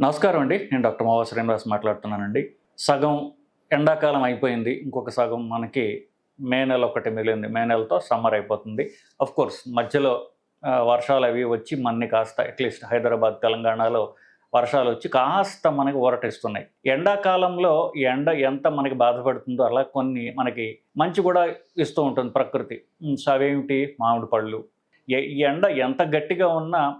నమస్కారం అండి. నేను డాక్టర్ మావా శ్రీనివాస్ మాట్లాడుతున్నానండి. సగం ఎండాకాలం అయిపోయింది. ఇంకొక సగం మనకి మే నెల ఒకటి మిగిలింది. మే నెలతో సమ్మర్ అయిపోతుంది. అఫ్ కోర్స్ మధ్యలో వర్షాలు అవి వచ్చి మన్ని కాస్త అట్లీస్ట్ హైదరాబాద్ తెలంగాణలో వర్షాలు వచ్చి కాస్త మనకి ఊరటిస్తున్నాయి. ఎండాకాలంలో ఎండ ఎంత మనకి బాధపడుతుందో అలా కొన్ని మనకి మంచి కూడా ఇస్తూ ఉంటుంది ప్రకృతి. అవేమిటి? మామిడి పళ్ళు. ఎండ ఎంత గట్టిగా ఉన్నా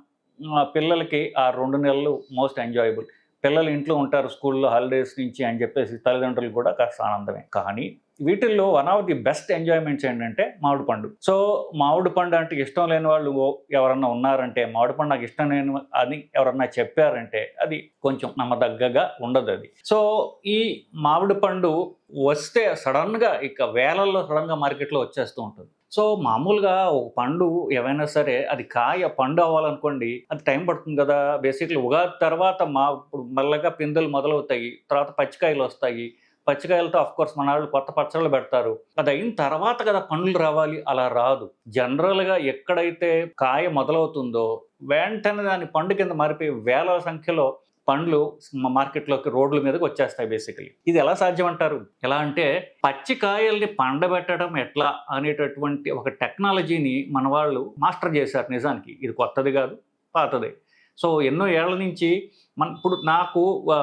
పిల్లలకి ఆ రెండు నెలలు మోస్ట్ ఎంజాయబుల్. పిల్లలు ఇంట్లో ఉంటారు స్కూల్లో హాలిడేస్ నుంచి అని చెప్పేసి తల్లిదండ్రులు కూడా కాస్త ఆనందమే. కానీ వీటిల్లో one of the best enjoyments ఏంటంటే మామిడి పండు. సో మామిడి పండు అంటే ఇష్టం లేని వాళ్ళు ఓ- ఎవరన్నా ఉన్నారంటే మామిడి పండు నాకు ఇష్టం లేని అని ఎవరన్నా చెప్పారంటే అది కొంచెం నమ్మదగ్గగా ఉండదు అది. సో ఈ మామిడి పండు వస్తే సడన్గా ఇక వేలల్లో సడన్గా మార్కెట్లో వచ్చేస్తూ ఉంటుంది. సో మామూలుగా ఒక పండు ఏవైనా సరే అది కాయ పండు అవ్వాలనుకోండి అది టైం పడుతుంది కదా. బేసిక్లీ ఉగాది తర్వాత మా ఇప్పుడు మెల్లగా పిందెలు మొదలవుతాయి తర్వాత పచ్చికాయలు వస్తాయి. పచ్చికాయలతో అఫ్ కోర్స్ మన వాళ్ళు కొత్త పచ్చళ్ళు పెడతారు. అది అయిన తర్వాత కదా పండ్లు రావాలి? అలా రాదు. జనరల్గా ఎక్కడైతే కాయ మొదలవుతుందో వెంటనే దాని పండు కింద మారిపోయి వేల సంఖ్యలో పండ్లు మార్కెట్లోకి రోడ్ల మీదకి వచ్చేస్తాయి బేసికలీ ఇది ఎలా సాధ్యం అంటారు ఎలా అంటే పచ్చి కాయల్ని పండబెట్టడం ఎట్లా అనేటటువంటి ఒక టెక్నాలజీని మన వాళ్ళు మాస్టర్ చేశారు నిజానికి. ఇది కొత్తది కాదు పాతదే. సో ఎన్నో ఏళ్ళ నుంచి మన ఇప్పుడు నాకు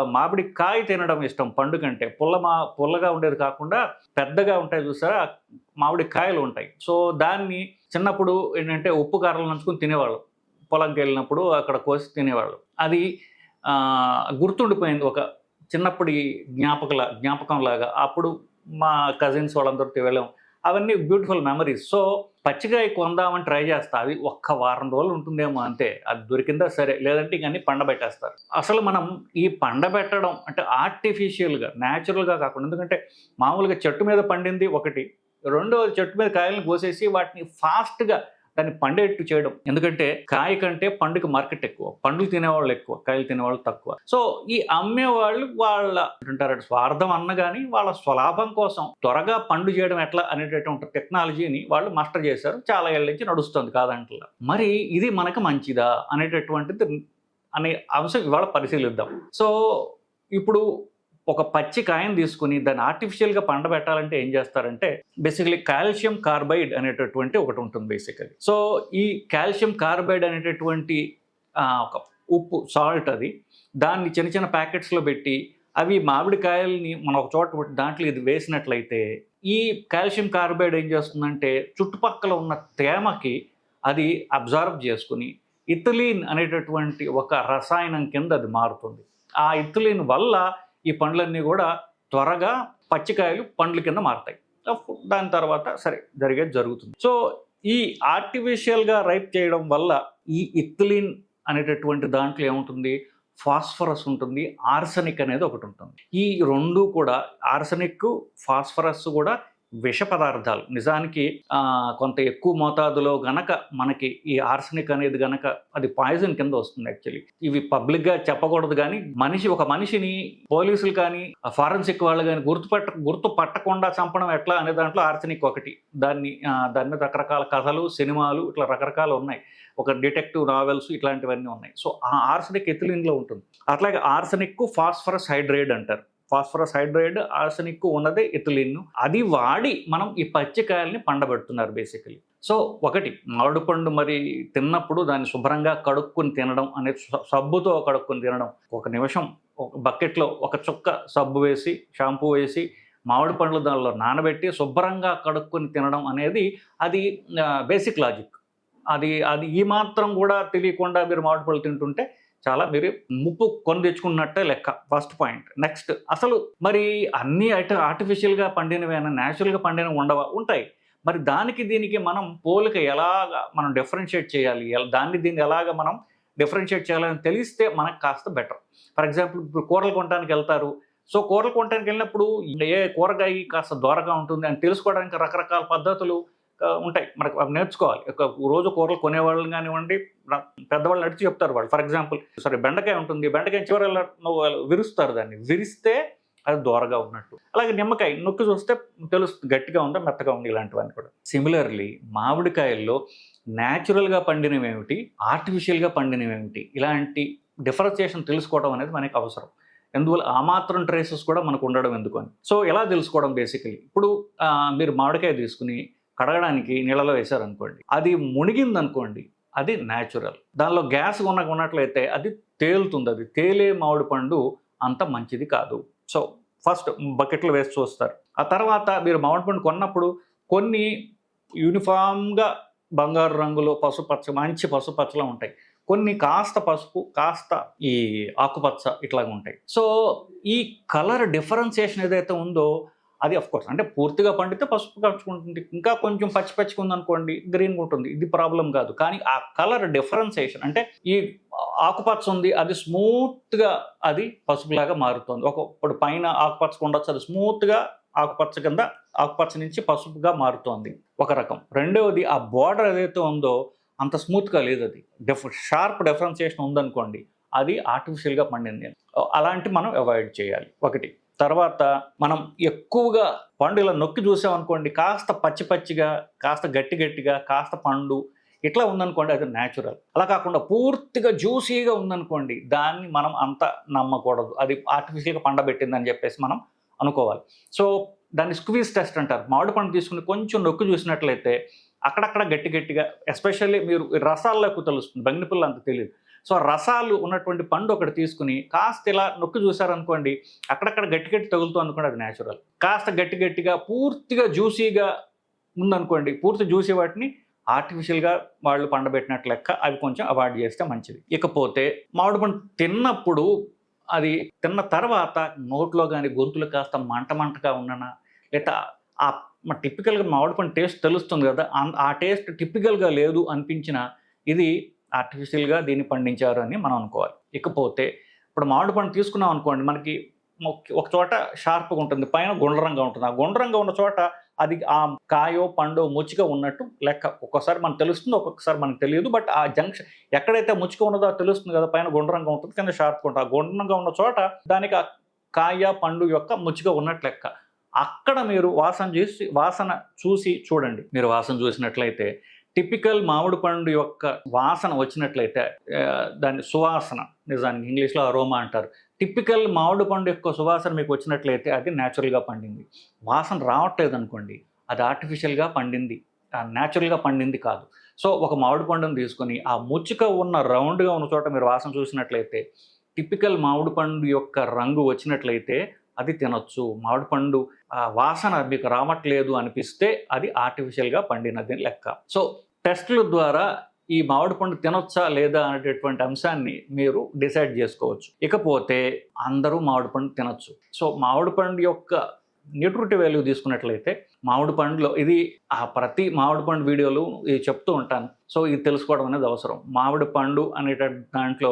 మామిడి కాయ తినడం ఇష్టం పండు కంటే. పుల్ల మా పుల్లగా ఉండేది కాకుండా పెద్దగా ఉంటాయి చూసారా మామిడి కాయలు ఉంటాయి. సో దాన్ని చిన్నప్పుడు ఏంటంటే ఉప్పు కారాలు నంచుకుని తినేవాళ్ళు. పొలంకి వెళ్ళినప్పుడు అక్కడ కోసి తినేవాళ్ళు. అది గుర్తుండిపోయింది ఒక చిన్నప్పటి జ్ఞాపకల జ్ఞాపకం లాగా అప్పుడు మా కజిన్స్ వాళ్ళందరితో వెళ్ళాం. అవన్నీ బ్యూటిఫుల్ మెమరీస్ సో పచ్చికాయ కొందామని ట్రై చేస్తా. అది ఒక్క వారం రోజులు ఉంటుందేమో అంతే. అది దొరికిందా సరే. లేదంటే ఇవన్నీ పండబెట్టేస్తారు అసలు మనం ఈ పండబెట్టడం అంటే ఆర్టిఫిషియల్గా న్యాచురల్గా కాకుండా ఎందుకంటే మామూలుగా చెట్టు మీద పండింది ఒకటి. రెండో చెట్టు మీద కాయలను కోసేసి వాటిని ఫాస్ట్గా దాన్ని పండేట్టు చేయడం. ఎందుకంటే కాయ కంటే పండుగ మార్కెట్ ఎక్కువ. పండ్లు తినేవాళ్ళు ఎక్కువ. కాయలు తినేవాళ్ళు తక్కువ. సో ఈ అమ్మేవాళ్ళు వాళ్ళ అంటారు స్వార్థం అన్న కానీ వాళ్ళ స్వలాభం కోసం త్వరగా పండు చేయడం ఎట్లా? అనేటటువంటి టెక్నాలజీని వాళ్ళు మాస్టర్ చేశారు. చాలా ఏళ్ళ నుంచి నడుస్తుంది కాదంటలా. మరి ఇది మనకు మంచిదా అనేటటువంటిది అనే అంశం ఇవాళ పరిశీలిద్దాం. సో ఇప్పుడు ఒక పచ్చి కాయను తీసుకుని దాన్ని ఆర్టిఫిషియల్గా పండబెట్టాలంటే ఏం చేస్తారంటే బేసికలీ కాల్షియం కార్బైడ్ అనేటటువంటి ఒకటి ఉంటుంది బేసికలీ సో ఈ కాల్షియం కార్బైడ్ అనేటటువంటి ఒక ఉప్పు సాల్ట్ అది దాన్ని చిన్న చిన్న ప్యాకెట్స్లో పెట్టి అవి మామిడికాయల్ని మనం ఒక చోట దాంట్లో ఇది వేసినట్లయితే ఈ కాల్షియం కార్బైడ్ ఏం చేస్తుందంటే చుట్టుపక్కల ఉన్న తేమకి అది అబ్జర్వ్ చేసుకుని ఇథిలీన్ అనేటటువంటి ఒక రసాయనం కింద అది మారుతుంది. ఆ ఇథిలీన్ వల్ల ఈ పండ్లన్నీ కూడా త్వరగా పచ్చికాయలు పండ్ల కింద మారుతాయి. దాని తర్వాత సరే జరిగేది జరుగుతుంది. సో ఈ ఆర్టిఫిషియల్గా రైప్ చేయడం వల్ల ఈ ఇథిలిన్ అనేటటువంటి దాంట్లో ఏముంటుంది? ఫాస్ఫరస్ ఉంటుంది. ఆర్సనిక్ అనేది ఒకటి ఉంటుంది. ఈ రెండు కూడా ఆర్సనిక్ ఫాస్ఫరస్ కూడా విష పదార్థాలు నిజానికి కొంత ఎక్కువ మోతాదులో గనక మనకి ఈ ఆర్సనిక్ అనేది గనక అది పాయిజన్ కింద వస్తుంది యాక్చువల్లీ. ఇవి పబ్లిక్గా చెప్పకూడదు కానీ మనిషి ఒక మనిషిని పోలీసులు కానీ ఫారెన్సిక్ వాళ్ళు కానీ గుర్తుపట్ట గుర్తు పట్టకుండా చంపడం ఎట్లా అనే దాంట్లో ఆర్సనిక్ ఒకటి. దాన్ని దాన్ని దాని మీద రకరకాల కథలు సినిమాలు ఇట్లా రకరకాలు ఉన్నాయి. ఒక డిటెక్టివ్ నావెల్స్ ఇట్లాంటివన్నీ ఉన్నాయి. సో ఆ ఆర్సనిక్ ఎథిలిన్లో ఉంటుంది. అట్లాగే ఆర్సనిక్ ఫాస్ఫరస్ హైడ్రేట్ అంటారు. ఫాస్ఫరస్ హైడ్రైడ్ ఆర్సనిక్ ఉన్నదే ఇథిలిన్. అది వాడి మనం ఈ పచ్చికాయల్ని పండబెడుతున్నారు బేసికలీ. సో ఒకటి మామిడి పండు మరి తిన్నప్పుడు దాన్ని శుభ్రంగా కడుక్కొని తినడం అనేది సబ్బుతో కడుక్కొని తినడం. ఒక నిమిషం ఒక బకెట్లో ఒక చుక్క సబ్బు వేసి షాంపూ వేసి మామిడి పండ్లు దానిలో నానబెట్టి శుభ్రంగా కడుక్కొని తినడం అనేది అది బేసిక్ లాజిక్. అది అది ఈ మాత్రం కూడా తెలియకుండా మీరు మామిడి పళ్ళు తింటుంటే చాలా మీరు ముప్పు కొని తెచ్చుకున్నట్టే లెక్క. ఫస్ట్ పాయింట్ నెక్స్ట్ అసలు మరి అన్ని ఐట ఆర్టిఫిషియల్గా పండినవైనా న్యాచురల్గా పండినవి ఉండవా? ఉంటాయి. మరి దానికి దీనికి మనం పోలిక ఎలాగా మనం డిఫరెన్షియేట్ చేయాలి? దాన్ని దీన్ని ఎలాగ మనం డిఫరెన్షియేట్ చేయాలని తెలిస్తే మనకు కాస్త బెటర్ ఫర్ ఎగ్జాంపుల్ ఇప్పుడు కూరలు కొనడానికి వెళ్తారు. సో కూరలు కొనడానికి వెళ్ళినప్పుడు ఏ కూరగాయ కాస్త దూరగా ఉంటుంది అని తెలుసుకోవడానికి రకరకాల పద్ధతులు ఉంటాయి. మనకు అవి నేర్చుకోవాలి. ఒక రోజు కూరలు కొనేవాళ్ళని కానివ్వండి పెద్దవాళ్ళు నడిచి చెప్తారు వాళ్ళు. ఫర్ ఎగ్జాంపుల్ సరే బెండకాయ ఉంటుంది. బెండకాయ చివరి విరుస్తారు దాన్ని. విరిస్తే అది దోరగా ఉన్నట్టు. అలాగే నిమ్మకాయ నొక్కి చూస్తే తెలుస్తుంది గట్టిగా ఉందా మెత్తగా ఉంది ఇలాంటివన్నీ కూడా. సిమిలర్లీ మామిడికాయల్లో న్యాచురల్గా పండినవి ఏమిటి? ఆర్టిఫిషియల్గా పండినవి ఏమిటి? ఇలాంటి డిఫరెన్సియేషన్ తెలుసుకోవడం అనేది మనకి అవసరం. ఎందువల్ల ఆ మాత్రం ట్రేసెస్ కూడా మనకు ఉండడం ఎందుకు అని. సో ఎలా తెలుసుకోవడం బేసికలీ ఇప్పుడు మీరు మామిడికాయ తీసుకుని కడగడానికి నీళ్ళలో వేశారనుకోండి అది మునిగింది అనుకోండి అది న్యాచురల్ దానిలో గ్యాస్ ఉన్న ఉన్నట్లయితే అది తేలుతుంది అది తేలే మామిడి పండు అంత మంచిది కాదు. సో ఫస్ట్ బకెట్లు వేసి చూస్తారు. ఆ తర్వాత మీరు మామిడి పండు కొన్నప్పుడు కొన్ని యూనిఫామ్గా బంగారు రంగులో పసుపచ్చ మంచి పసుపచ్చలో ఉంటాయి. కొన్ని కాస్త పసుపు కాస్త ఈ ఆకుపచ్చ ఇట్లాగా ఉంటాయి. సో ఈ కలర్ డిఫరెన్సియేషన్ ఏదైతే ఉందో అది అఫ్ కోర్స్ అంటే పూర్తిగా పండితే పసుపు కలుచుకుంటుంది ఇంకా కొంచెం పచ్చి పచ్చిగా ఉందనుకోండి గ్రీన్గా ఉంటుంది. ఇది ప్రాబ్లం కాదు. కానీ ఆ కలర్ డిఫరెన్సేషన్ అంటే ఈ ఆకుపచ్చ ఉంది అది స్మూత్గా అది పసుపులాగా మారుతుంది. ఒక ఇప్పుడు పైన ఆకుపచ్చ ఉండొచ్చు అది స్మూత్గా ఆకుపచ్చ కింద ఆకుపచ్చ నుంచి పసుపుగా మారుతోంది. ఒక రకం. రెండవది ఆ బార్డర్ ఏదైతే ఉందో అంత స్మూత్గా లేదు అది. డిఫ్ షార్ప్ డిఫరెన్సియేషన్ ఉందనుకోండి అది ఆర్టిఫిషియల్గా పండింది. అలాంటి మనం అవాయిడ్ చేయాలి. ఒకటి తర్వాత మనం ఎక్కువగా పండు ఇలా నొక్కి చూసామనుకోండి కాస్త పచ్చి పచ్చిగా కాస్త గట్టి గట్టిగా కాస్త పండు ఇట్లా ఉందనుకోండి అది న్యాచురల్ అలా కాకుండా పూర్తిగా జ్యూసీగా ఉందనుకోండి దాన్ని మనం అంత నమ్మకూడదు. అది ఆర్టిఫిషియల్గా పండబెట్టిందని చెప్పేసి మనం అనుకోవాలి. సో దాన్ని స్క్వీజ్ టెస్ట్ అంటారు. మామిడి పండు తీసుకుని కొంచెం నొక్కి చూసినట్లయితే అక్కడక్కడ గట్టి గట్టిగా ఎస్పెషల్లీ మీరు రసాల్లోకి రసాలకు తెలుస్తుంది బంగినపిల్ల అంత తెలియదు. సో రసాలు ఉన్నటువంటి పండు ఒకటి తీసుకుని కాస్త ఇలా నొక్కి చూసారనుకోండి అక్కడక్కడ గట్టి గట్టి తగులుతూ అనుకోండి అది న్యాచురల్ కాస్త గట్టి గట్టిగా పూర్తిగా జ్యూసీగా ఉందనుకోండి పూర్తి జ్యూసీ వాటిని ఆర్టిఫిషియల్గా వాళ్ళు పండబెట్టినట్టు లెక్క అవి కొంచెం అవాయిడ్ చేస్తే మంచిది. ఇకపోతే మామిడి పండు తిన్నప్పుడు అది తిన్న తర్వాత నోట్లో కానీ గొంతులు కాస్త మంట మంటగా ఉన్ననా లేదా ఆ టిపికల్గా మామిడి పండు టేస్ట్ తెలుస్తుంది కదా ఆ టేస్ట్ టిపికల్గా లేదు అనిపించిన ఇది ఆర్టిఫిషియల్గా దీన్ని పండించారు అని మనం అనుకోవాలి. ఇకపోతే ఇప్పుడు మామిడి పండు తీసుకున్నాం అనుకోండి మనకి ఒక- చోట షార్ప్గా ఉంటుంది పైన గుండ్రంగా ఉంటుంది. ఆ గుండ్రంగా ఉన్న చోట అది ఆ కాయో పండో ముచ్చిగా ఉన్నట్టు లెక్క. ఒక్కొక్కసారి మనకు తెలుస్తుంది ఒక్కొక్కసారి మనకు తెలియదు బట్ ఆ జంక్షన్ ఎక్కడైతే ముచ్చిగా ఉన్నదో తెలుస్తుంది కదా పైన గుండ్రంగా ఉంటుంది కింద షార్ప్గా ఉంటుంది. ఆ గుండ్రంగా ఉన్న చోట దానికి ఆ కాయ పండు యొక్క ముచ్చిగా ఉన్నట్టు లెక్క. అక్కడ మీరు వాసన చూసి వాసన చూసి చూడండి. మీరు వాసన చూసినట్లయితే టిపికల్ మామిడి పండు యొక్క వాసన వచ్చినట్లయితే దాని సువాసన నిజానికి ఇంగ్లీష్లో అరోమా అంటారు. టిపికల్ మామిడి పండు యొక్క సువాసన మీకు వచ్చినట్లయితే అది న్యాచురల్గా పండింది. వాసన రావట్లేదు అనుకోండి అది ఆర్టిఫిషియల్గా పండింది న్యాచురల్గా పండింది కాదు. సో ఒక మామిడి పండును తీసుకొని ఆ ముచ్చుక ఉన్న రౌండ్గా ఉన్న చోట మీరు వాసన చూసినట్లయితే టిపికల్ మామిడి పండు యొక్క రంగు వచ్చినట్లయితే అది తినొచ్చు. మామిడి పండు ఆ వాసన మీకు రావట్లేదు అనిపిస్తే అది ఆర్టిఫిషియల్గా పండినది లెక్క. సో టెస్టుల ద్వారా ఈ మామిడి పండు తినొచ్చా లేదా అనేటటువంటి అంశాన్ని మీరు డిసైడ్ చేసుకోవచ్చు. ఇకపోతే అందరూ మామిడి పండు తినొచ్చు. సో మామిడి పండు యొక్క న్యూట్రిటీ వాల్యూ తీసుకున్నట్లయితే మామిడి పండులో ఇది ఆ ప్రతి మామిడి పండు వీడియోలు ఇది చెప్తూ ఉంటాను. సో ఇది తెలుసుకోవడం అనేది అవసరం. మామిడి పండు అనేట దాంట్లో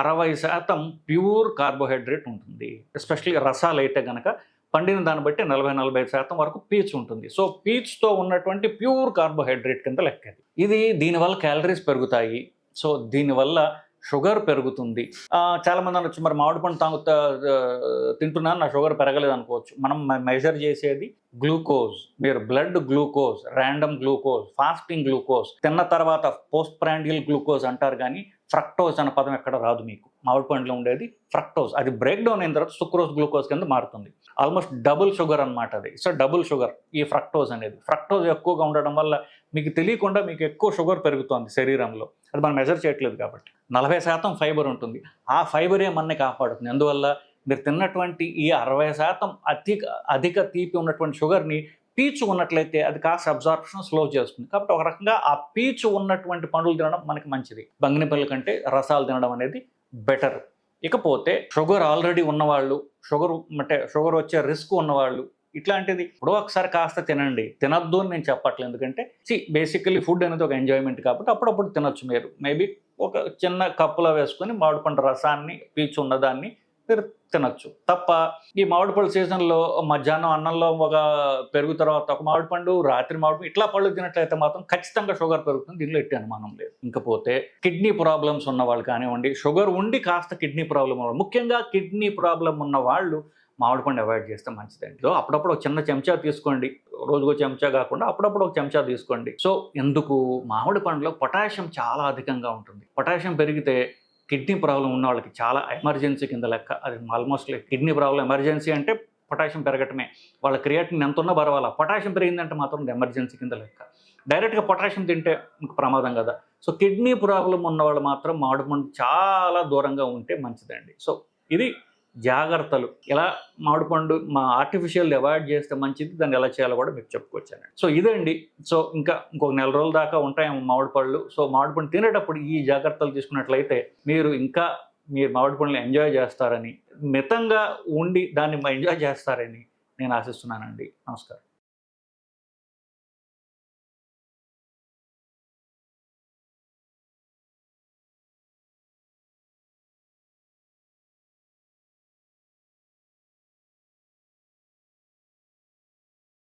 అరవై శాతం ప్యూర్ కార్బోహైడ్రేట్ ఉంటుంది. ఎస్పెషల్లీ రసాలు అయితే కనుక పండిన దాన్ని బట్టి నలభై నలభై ఐదు శాతం వరకు పీచ్ ఉంటుంది. సో పీచ్తో ఉన్నటువంటి ప్యూర్ కార్బోహైడ్రేట్ కింద లెక్క ఇది. దీనివల్ల క్యాలరీస్ పెరుగుతాయి. సో దీనివల్ల షుగర్ పెరుగుతుంది. చాలామంది చాలా మంది అనొచ్చు మరి మామిడి పండు తాగుతా తింటున్నాను నా షుగర్ పెరగలేదు అనుకోవచ్చు. మనం మెజర్ చేసేది గ్లూకోజ్ మీరు blood glucose random glucose fasting glucose తిన్న తర్వాత పోస్ట్ ప్రాండియల్ గ్లూకోజ్ అంటారు కానీ ఫ్రక్టోజ్ అనే పదం ఎక్కడ రాదు మీకు. మామిడి పండులో ఉండేది ఫ్రక్టోజ్. అది బ్రేక్ డౌన్ అయిన తర్వాత సుక్రోజ్ గ్లూకోజ్ కింద మారుతుంది. ఆల్మోస్ట్ డబుల్ షుగర్ అన్నమాట అది. సో డబుల్ షుగర్ ఈ ఫ్రక్టోజ్ అనేది. ఫ్రక్టోజ్ ఎక్కువగా ఉండడం వల్ల మీకు తెలియకుండా మీకు ఎక్కువ షుగర్ పెరుగుతోంది శరీరంలో. అది మనం మెజర్ చేయట్లేదు కాబట్టి. నలభై శాతం ఫైబర్ ఉంటుంది. ఆ ఫైబరే మనని కాపాడుతుంది. అందువల్ల మీరు తిన్నటువంటి ఈ అరవై శాతం అధిక అధిక తీపి ఉన్నటువంటి షుగర్ని పీచు ఉన్నట్లయితే అది కాస్త అబ్జార్ప్షన్ స్లో చేస్తుంది. కాబట్టి ఒక రకంగా ఆ పీచు ఉన్నటువంటి పండ్లు తినడం మనకి మంచిది. బంగినపల్లి కంటే రసాలు తినడం అనేది బెటర్. ఇకపోతే షుగర్ ఆల్రెడీ ఉన్నవాళ్ళు షుగర్ అంటే షుగర్ వచ్చే రిస్క్ ఉన్నవాళ్ళు ఇట్లాంటిది ఇప్పుడు ఒకసారి కాస్త తినండి. తినద్దు అని నేను చెప్పట్లేదు. ఎందుకంటే సి బేసికలీ ఫుడ్ అనేది ఒక ఎంజాయ్మెంట్ కాబట్టి అప్పుడప్పుడు తినొచ్చు మీరు. మేబీ ఒక చిన్న కప్పులో వేసుకొని మామిడి పండు రసాన్ని పీచు ఉన్నదాన్ని మీరు తినొచ్చు. తప్ప ఈ మామిడి పళ్ళు సీజన్లో మధ్యాహ్నం అన్నంలో ఒక పెరుగు తర్వాత ఒక మామిడి పండు రాత్రి మామిడి ఇట్లా పళ్ళు తినట్లయితే మాత్రం ఖచ్చితంగా షుగర్ పెరుగుతుంది. దీనిలో ఎట్టి అనుమానం లేదు. ఇంకపోతే కిడ్నీ ప్రాబ్లమ్స్ ఉన్న వాళ్ళు కానివ్వండి షుగర్ ఉండి కాస్త కిడ్నీ ప్రాబ్లం ఉన్న ముఖ్యంగా కిడ్నీ ప్రాబ్లం ఉన్న వాళ్ళు మామిడి పండు అవాయిడ్ చేస్తే మంచిదండి. సో అప్పుడప్పుడు ఒక చిన్న చెంచా తీసుకోండి. రోజుకో చెంచా కాకుండా అప్పుడప్పుడు ఒక చెంచా తీసుకోండి. సో ఎందుకు? మామిడి పండులో పొటాషియం చాలా అధికంగా ఉంటుంది. పొటాషియం పెరిగితే కిడ్నీ ప్రాబ్లం ఉన్న వాళ్ళకి చాలా ఎమర్జెన్సీ కింద లెక్క. అది ఆల్మోస్ట్ కిడ్నీ ప్రాబ్లం ఎమర్జెన్సీ అంటే పొటాషియం పెరగటమే. వాళ్ళ క్రియేటిన్ ఎంత ఉన్నా పర్వాలా. పొటాషియం పెరిగిందంటే మాత్రం ఎమర్జెన్సీ కింద లెక్క. డైరెక్ట్గా పొటాషియం తింటే ప్రమాదం కదా. సో కిడ్నీ ప్రాబ్లం ఉన్న వాళ్ళు మాత్రం మామిడిపండు చాలా దూరంగా ఉంటే మంచిదండి. సో ఇది జాగ్రత్తలు. ఎలా మామిడిపండు మా ఆర్టిఫిషియల్ అవాయిడ్ చేస్తే మంచిది దాన్ని ఎలా చేయాలో కూడా మీకు చెప్పుకొచ్చానండి సో ఇదండి. సో ఇంకా ఇంకొక నెల రోజుల దాకా ఉంటాయి మామిడి పళ్ళు సో మామిడి పండు తినేటప్పుడు ఈ జాగ్రత్తలు తీసుకున్నట్లయితే మీరు ఇంకా మీరు మామిడి పండ్లు ఎంజాయ్ చేస్తారని మితంగా ఉండి దాన్ని ఎంజాయ్ చేస్తారని నేను ఆశిస్తున్నానండి. నమస్కారం.